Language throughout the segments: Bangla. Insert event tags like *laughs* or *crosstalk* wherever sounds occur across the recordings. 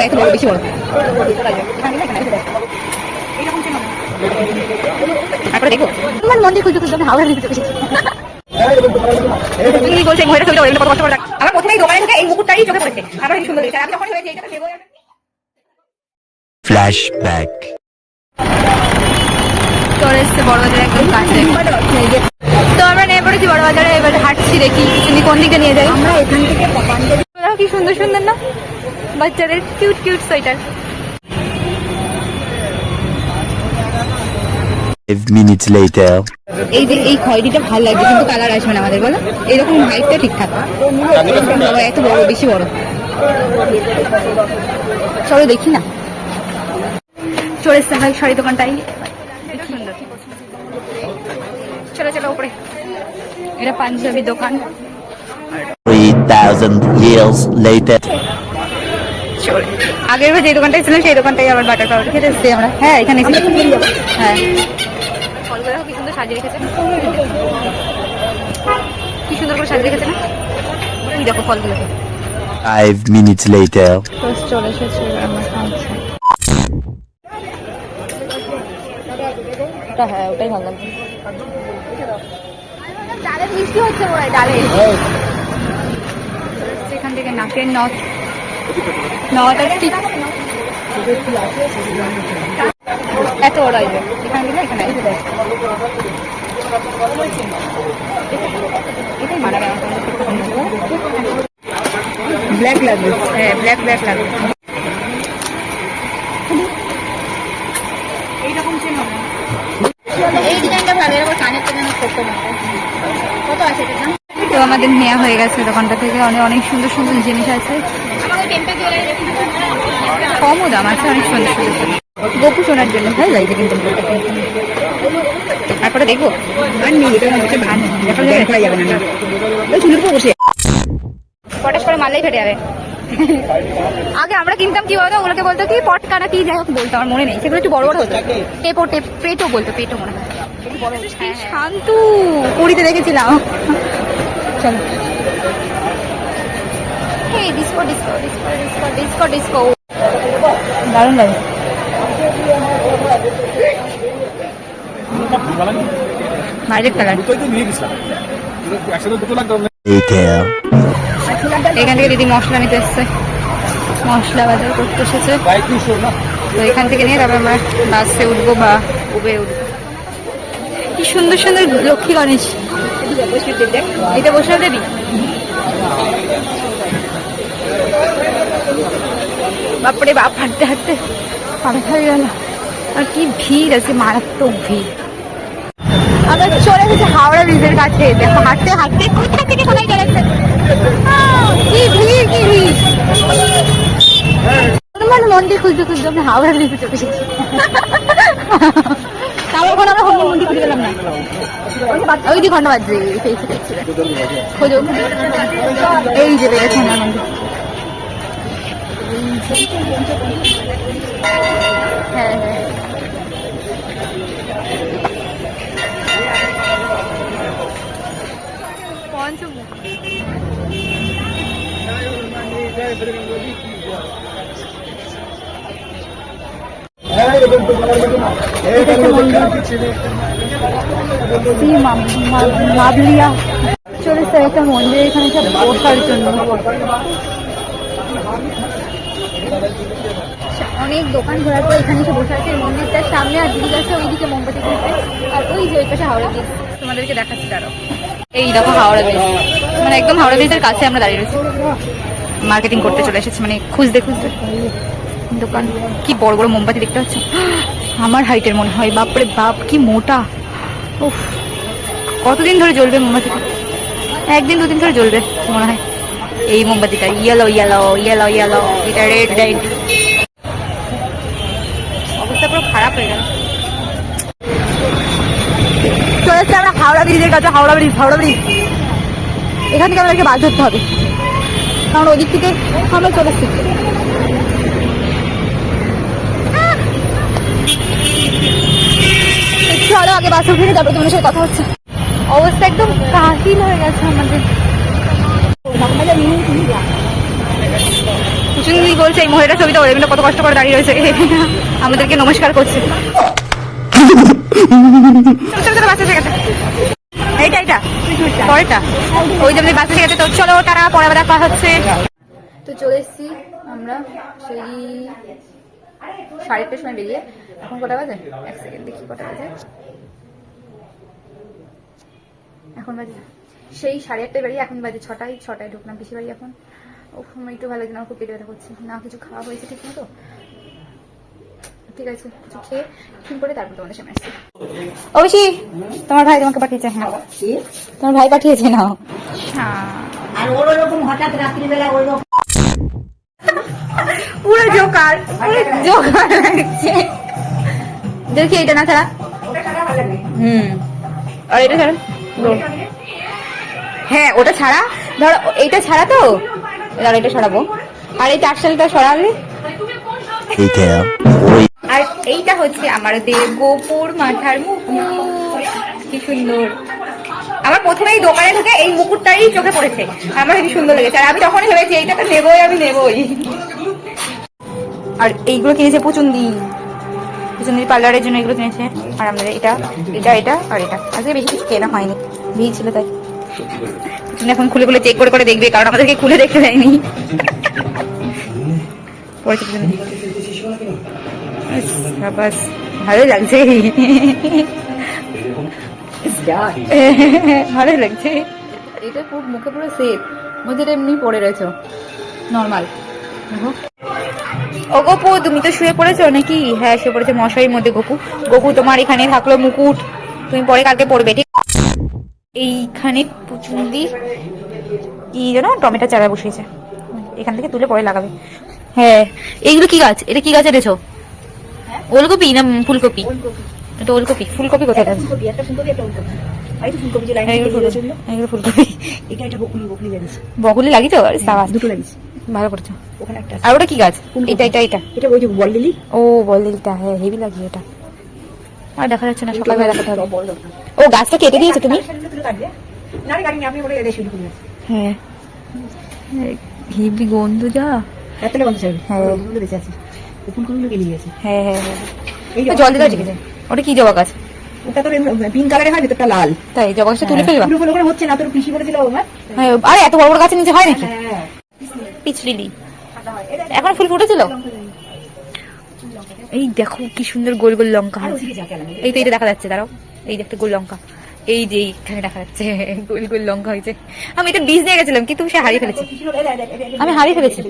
এত বড় বেশি বড় তারপরে দেখো তোমার মন্দির খুঁজতে খুঁজতে হাওড়া দিতে পেরেছি তুমি বলছে মহিলা ছবিটা ওই কত কষ্ট করে আমার প্রথমেই দোকানে ঢুকে এই মুকুটটাই চোখে পড়েছে আমার কি সুন্দর আমি যখন হয়েছে এইটা দেবো Flashback. চলে এসছে বড়বাজার একদম কাছে। তো আমরা নেমে পড়েছি বড়বাজারে এবার হাঁটছি দেখি তুমি কোন দিকে নিয়ে যাই আমরা এখান থেকে কি সুন্দর সুন্দর না? বাচ্চাদের কিউট কিউট সোয়েটার এই যে এই খয়েরিটা ভালো লাগছে কিন্তু কালার আসবে না আমাদের বলো? এরকম হাইটটা ঠিকঠাক। বাবা এত বড় বেশি বড়। চলো দেখি না। চলে এসছে ভাই শাড়ি দোকানটাই। সুন্দর চলো চলো উপরে। এটা পাঞ্জাবি দোকান। Three thousand years later. চলে আগের বার যে দোকানটায় ছিলাম সেই দোকানটাই আবার বাটার পাউডার খেতে এসেছি আমরা। হ্যাঁ এখানে এসেছি। হ্যাঁ। কি সুন্দর সাজিয়ে রেখেছে। কি সুন্দর করে সাজিয়ে রেখেছে না? এই দেখো ফলগুলো Five minutes later. টোস্ট চলে এসেছে আমরা খাচ্ছি হ্যাঁ ওটাই ভালো ডালের মিষ্টি হচ্ছে ডালে এখান থেকে নাকের নথ নটা ঠিক। এত ওরা এখানে গেলে এখানে ব্ল্যাক লাগবে হ্যাঁ ব্ল্যাক ব্ল্যাক লাগবে এইরকম চেন হবে এই ডিজাইনটা ভালো এরকম কানের তো যেন কত আছে তো আমাদের নেওয়া হয়ে গেছে দোকানটা থেকে। অনেক অনেক সুন্দর সুন্দর জিনিস আছে। কমও দাম আছে অনেক সুন্দর সুন্দর গোপু শোনার জন্য ভালো লাগছে কিন্তু তারপরে দেখব আর নেই এটা হচ্ছে ভান দেখা যাবে না ওই উপর বসে। পটাশ করে মারলেই ফেটে যাবে। আগে আমরা কিনতাম কি বলতো ওগুলোকে বলতো কি পটকা না কি যাই হোক বলতো আমার মনে নেই। সেগুলো একটু বড় বড় হতো। টেপো টেপ পেটো বলতো পেটো মনে হয় হ্যাঁ, শান্তু পুরীতে দেখেছিলাম। চলো। দারুণ লাগে। এখান থেকে দিদি মশলা নিতে এসছে। মশলা বাজার করতে এসেছে। তো এখান থেকে নিয়ে তারপর আমরা বাসে উঠবো বা উবে উঠবো। কি সুন্দর সুন্দর লক্ষ্মী গণেশ। এটা বসে দেবি? বাপরে বাপ হাঁটতে হাঁটতে হয়ে গেল আর কি ভিড় আছে, মারাত্মক ভিড়। আমরা চলে এসেছি হাওড়া ব্রিজের কাছে। দেখো, হাঁটতে হাঁটতে কোথা থেকে কোথায় চলে এসেছে? কি ভিড় কি ভিড়। হনুমান মন্দির খুঁজতে খুঁজতে আমরা হাওড়া ব্রিজে চলে এসেছি। তাও এখন আমরা হনুমান মন্দির খুঁজে পেলাম না। ওই যে ঘণ্টা বাজছে ফেসে দেখছি। খোঁজো। এই যে পেয়েছে হনুমান মন্দির। হ্যাঁ হ্যাঁ পঞ্চমুখ শ্রী মা- মা- মাবলিয়া চলেছে একটা মন্দির এখানে সব বসার জন্য অনেক দোকান ঘোরার পর এখানে এসে বসে আছে। মন্দিরটার সামনে আর দিদি আছে ওইদিকে মোমবাতি কিনতে আর ওই যে ওই পাশে হাওড়া ব্রিজ তোমাদেরকে দেখাচ্ছি তারও। এই দেখো হাওড়া ব্রিজ মানে একদম হাওড়া ব্রিজের কাছে আমরা দাঁড়িয়ে রয়েছি। মার্কেটিং করতে চলে এসেছি মানে খুঁজতে খুঁজতে। দোকান, কি বড় বড় মোমবাতি দেখতে পাচ্ছি? *gasps* আমার হাইটের মনে হয়, বাপরে বাপ, কি মোটা। উফ, কতদিন ধরে জ্বলবে মোমবাতিটা? একদিন, দুদিন ধরে জ্বলবে, মনে হয়। এই মোমবাতিটা ইয়েলো ইয়েলো ইয়েলো ইয়েলো এটা রেড রেড অবস্থা পুরো খারাপ হয়ে গেল চলে এসছি আমরা হাওড়া ব্রিজের কাছে, হাওড়া ব্রিজ হাওড়া ব্রিজ। এখান থেকে আমাদেরকে বাস ধরতে হবে। কারণ ওদিক থেকে আমরা চলে এসছি। আরও আগে বাসে উঠে তারপর তোমার সাথে কথা হচ্ছে। অবস্থা একদম কাহিল হয়ে গেছে আমাদের। চুচুন্দি গোল বলছে, এই মহিলাটা ছবিটা ওদের কত কষ্ট করে দাঁড়িয়ে রয়েছে। *laughs* আমাদেরকে নমস্কার করছে। এইটা পরেরটা। ওই তো চলো, তারা পরে হচ্ছে। তো চলে এসেছি আমরা সেই সাড়ে আটটার সময় বেরিয়ে। এখন বাজে? দেখি কটা বাজে। এখন সেই সাড়ে আটটায় বাড়ি এখন বাজে ছটায়। ছটায় ঢুকলাম পিসি বাড়ি এখন। আমার একটু ভালো না খুব পেটে ব্যথা করছে। না কিছু খাওয়া হয়েছে ঠিক মতো ঠিক আছে কিছু খেয়ে ফোন করে তারপর তোমাদের সামনে আসছি। অবশ্যই তোমার ভাই তোমাকে পাঠিয়েছে হ্যাঁ। তোমার ভাই পাঠিয়েছে না? আর ওর ওরকম হঠাৎ রাত্রিবেলা ওই পুরো জোকার জোকার লাগছে। দেখি এটা না ছাড়া। হুম। আর এটা ছাড়া? হ্যাঁ ওটা ছাড়া? ধর এইটা ছাড়া তো? ধর এটা সরাবো। আর এই টাকশালটা সরালে? আর এইটা হচ্ছে আমার গোপুর মাথার মুকুট। কি সুন্দর। আমার প্রথমেই দোকানে ঢুকে এই মুকুটটাই চোখে পড়েছে। আমার হেবি সুন্দর লেগেছে। আর আমি তখনই ভেবেছি এইটা তো নেবই আমি নেবই। আর এইগুলো কিনেছে পুচুন্দি। পুচুন্দির পার্লারের জন্য এগুলো কিনেছে। আর আমাদের এটা এটা এটা আর এটা। আজকে বেশি কিছু কেনা হয়নি। ভিড় ছিল তাই। পুচুন্দি এখন খুলে খুলে চেক করে করে দেখবে কারণ আমাদেরকে খুলে দেখতে দেয়নি। ভালো লাগছে। ভালো লাগছে। এটা খুব মুখে পুরো সেফ মধ্যে এমনি পড়ে রয়েছে। নর্মাল ও গোপু তুমি তো শুয়ে পড়েছো নাকি? হ্যাঁ শুয়ে পড়েছে মশারির মধ্যে গোপু। গোপু তোমার এখানে থাকল মুকুট। তুমি পরে কালকে পড়বে ঠিক এইখানে পুচুন্দি কি যেন টমেটো চারা বসিয়েছে। এখান থেকে তুলে পরে লাগাবে। হ্যাঁ এইগুলো কি গাছ? এটা কি গাছ এনেছো? ওলকপি না ফুলকপি? এটা ওলকপি। ফুলকপি কোথায় তো বকুলি বকুলি লাগিয়েছো? আরে দুটো ভালো করছ। ওটা কি গাছ। এটা এটা এটা। এটা ওই যে বল লিলি। ও বল হ্যাঁ হেভি এটা। আর দেখা যাচ্ছে না সকালবেলা হবে। ও গাছটা কেটে দিয়েছ তুমি? হ্যাঁ। হেভি গন্ধ যা। হ্যাঁ। হ্যাঁ হ্যাঁ হ্যাঁ। হ্যাঁ জল দিতে ঠিক আছে ওটা কি জবা গাছ? ওটা তোর পিঙ্ক কালারে হয় ভেতরটা লাল। তাই জবা গাছটা তুলে ফেলবা। পুরো করে হচ্ছে না তোর পিসি বলেছিল হ্যাঁ হ্যাঁ আরে এত বড় বড় গাছের নিচে হয় নাকি? হ্যাঁ এখন ফুল ফুটেছিল? এই দেখো কি সুন্দর গোল গোল লঙ্কা এই তো এটা দেখা যাচ্ছে দাঁড়াও। এই যে একটা গোল লঙ্কা। এই যে এইখানে দেখা যাচ্ছে, গোল গোল লঙ্কা হয়েছে। আমি এটা বীজ নিয়ে গেছিলাম, কিন্তু সে হারিয়ে ফেলেছি। আমি হারিয়ে ফেলেছি।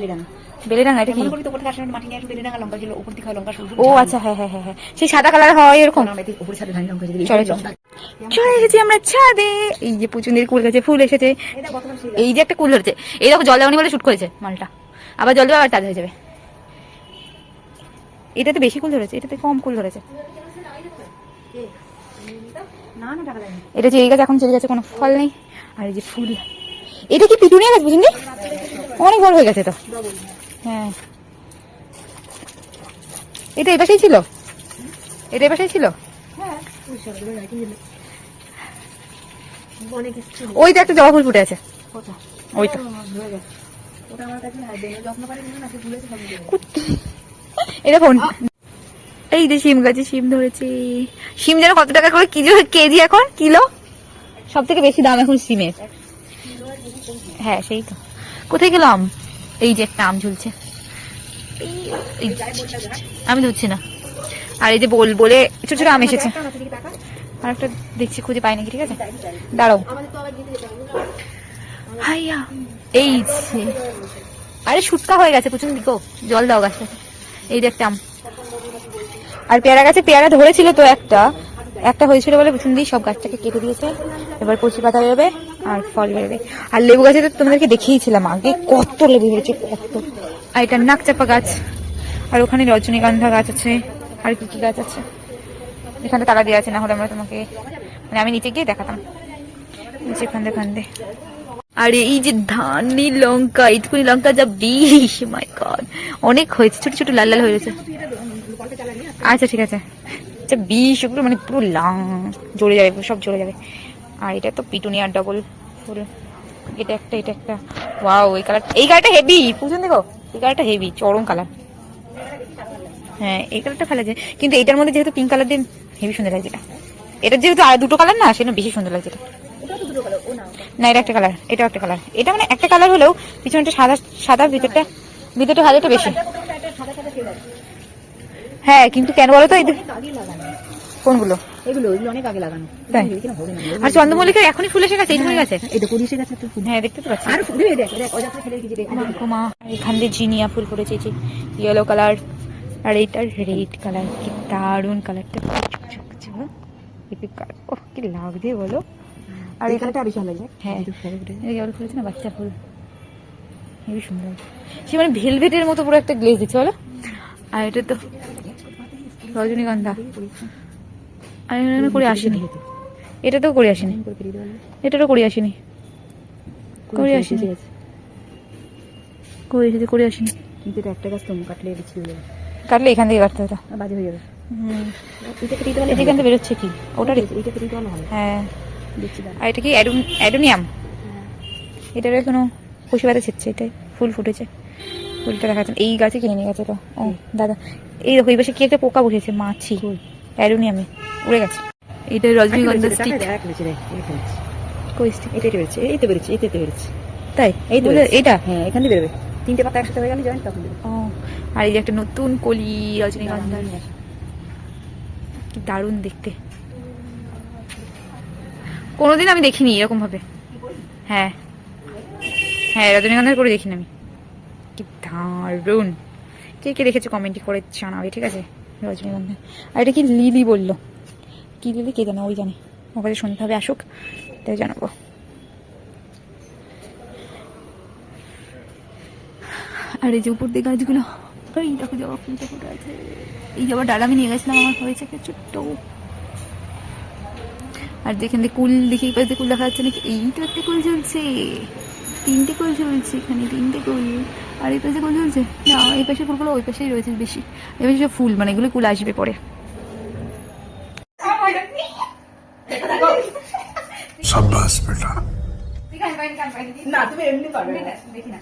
ও আচ্ছা হ্যাঁ হ্যাঁ হ্যাঁ হ্যাঁ। সেই সাদা কালার হয় এরকম। আমরা এই যে কুল ফুল এসেছে। এই যে একটা কুল ধরেছে। বলে করেছে মালটা। আবার জল আবার হয়ে যাবে। এটাতে বেশি কুল ধরেছে, এটাতে কম কুল ধরেছে। এটা যে এই গাছ এখন চলে গেছে কোনো ফল নেই। আর এই যে ফুল। এটা কি পিটুনিয়া গাছ বুঝলি? অনেক বড় হয়ে গেছে তো হ্যাঁ। এটা এপাশেই ছিল? এটা এপাশেই ছিল? হ্যাঁ ওই দিল ওই তো একটা জবা ফুল ফুটে আছে। ওই তো। এটা ফোন। এই যে শিম গাছে শিম ধরেছি। শিম যেন কত টাকা করে কেজি কেজি এখন? কিলো? সব থেকে বেশি দাম এখন শিমের। হ্যাঁ সেই তো। কোথায় গেলাম? এই যে একটা আম ঝুলছে। আমি ধরছি না। আর এই যে বল, বলে ছোট ছোট আম এসেছে। আর একটা দেখছি, খুঁজে পাই নাকি ঠিক আছে? দাঁড়াও। হাইয়া, এই আরে, শুটকা হয়ে গেছে প্রচুর দিকো জল দাও গাছটা এই যে একটা আম। আর পেয়ারা গাছে পেয়ারা ধরেছিল তো একটা। একটা হয়েছিল বলে প্রথম দিয়ে সব গাছটাকে কেটে দিয়েছে। এবার কচি পাতা বেরোবে আর ফল বেরোবে। আর লেবু গাছে তো তোমাদেরকে দেখিয়েছিলাম আগে, কত লেবু হয়েছে কত। আর এটা নাক চাপা গাছ। আর ওখানে রজনীগন্ধা গাছ আছে। আর কি কি গাছ আছে? এখানে তালা দেওয়া আছে, না হলে আমরা তোমাকে মানে আমি নিচে গিয়ে দেখাতাম। নিচে খান্দে খান্দে আর এই যে ধানি লঙ্কা এইটুকুনি লঙ্কা যা বিষ মাই গড অনেক হয়েছে, ছোট ছোট লাল লাল হয়েছে আচ্ছা ঠিক আছে। আচ্ছা বিষ ওগুলো মানে পুরো লাং জ্বলে যাবে সব জ্বলে যাবে। আর এটা তো পিটুনিয়ার ডবল ফুল এটা একটা এটা একটা। ওয়াও এই কালার এই কালারটা হেভি বুঝলেন দেখো? এই কালারটা হেভি চরম কালার হ্যাঁ এই কালারটা ভালো লাগছে। কিন্তু এটার মধ্যে যেহেতু পিঙ্ক কালার দিয়ে হেভি সুন্দর লাগছে এটা। এটা যেহেতু আর দুটো কালার না সেটা বেশি সুন্দর লাগছে এটা। না এটা একটা কালার এটাও একটা কালার এটা মানে একটা কালার হলেও পিছনটা সাদা সাদা ভিতরটা ভিতরটা হাজারটা বেশি এটা কোথাও একটা সাদা সাদা শেড আছে হ্যাঁ কিন্তু কেন বলো তো? কোনগুলো? এগুলো এগুলো অনেক আগে লাগানো। আর চন্দ্রমল্লিকা এখনই ফুল এসে গেছে এই হয়ে গেছে? এটা কুড়ি এসে গেছে হ্যাঁ দেখতে তো পাচ্ছি। আর ফুল দেখ দেখ দেখ অযথা ফেলে রেখেছি মা গো মা। আর এখান দিয়ে জিনিয়া ফুল যে ইয়েলো কালার আর এইটার রেড কালার কি দারুণ কালারটা ও কি লাগছে বলো? আর ভালো হ্যাঁ। ফেলে না বাচ্চা ফুল। হেবি সুন্দর। সে মানে ভেলভেটের মতো পুরো একটা গ্লেজ দিচ্ছে বলো? আর এটা তো রজনীগন্ধা। আমি মনে হয় করে আসিনি। এটা তো করে আসিনি। এটারও করে আসিনি। করে আসিনি। করে এসেছে করে আসিনি। কিন্তু এটা একটা গাছ তো কাটলে কাটলে এখান থেকে কাটতে হতো আর বাজে হয়ে যাবে। যেখান থেকে বেরোচ্ছে কি? হ্যাঁ। আর এটা কি অ্যাডুন অ্যাডোনিয়াম? এটার এখনও পাতা এটাই। ফুল ফুটেছে। ফুলটা দেখা যাচ্ছে। না। এই গাছে কিনে নিয়ে গেছে তো। ও দাদা এই দেখো এই পাশে কি একটা পোকা বসেছে? মাছি অ্যাডোনিয়ামে উড়ে গেছে। এটা রজনীগন্ধা স্টিক। কই স্টিক এটা এটা বেরোচ্ছে, এই তো বেরোচ্ছে, এই তো, বেরোচ্ছে। তাই? এই তো এটা? হ্যাঁ এখান দিয়ে বেরোবে। তিনটে পাতা একসাথে হয়ে গেলে জয়েন্ট তখন ও আর এই যে একটা নতুন কলি রজনীগন্ধা। কি দারুণ। দেখতে। কোনোদিন আমি দেখিনি এরকম ভাবে হ্যাঁ। হ্যাঁ রজনীগন্ধার করে দেখিনি আমি। কি দারুণ। কে কে দেখেছ কমেন্টে করে জানাবে, ঠিক আছে? রজনীগন্ধা। আর এটা কি লিলি বলল? কি লিলি? কে জানে, ওই জানে। ওর কাছে শুনতে হবে, আসুক। তাই জানাব। আর এই যে উপর দিয়ে গাছগুলো ওই দেখো জবা ফুলটা ফুটে আছে? এই জবা ডাল আমি নিয়ে গেছিলাম, আমার হয়েছে একটা ছোট্ট। আর যেখান কুল দেখি পাশে কুল দেখা যাচ্ছে নাকি, এই তো একটা কুল ঝুলছে তিনটে কই চলছে এখানে তিনটে কই আর এই পাশে কই চলছে না এই পাশে ফুলগুলো ওই পাশেই রয়েছে বেশি। এই পাশে ফুল মানে এগুলো কুল আসবে পরে। সাবাস বেটা। না তুমি এমনি পারবে দেখি না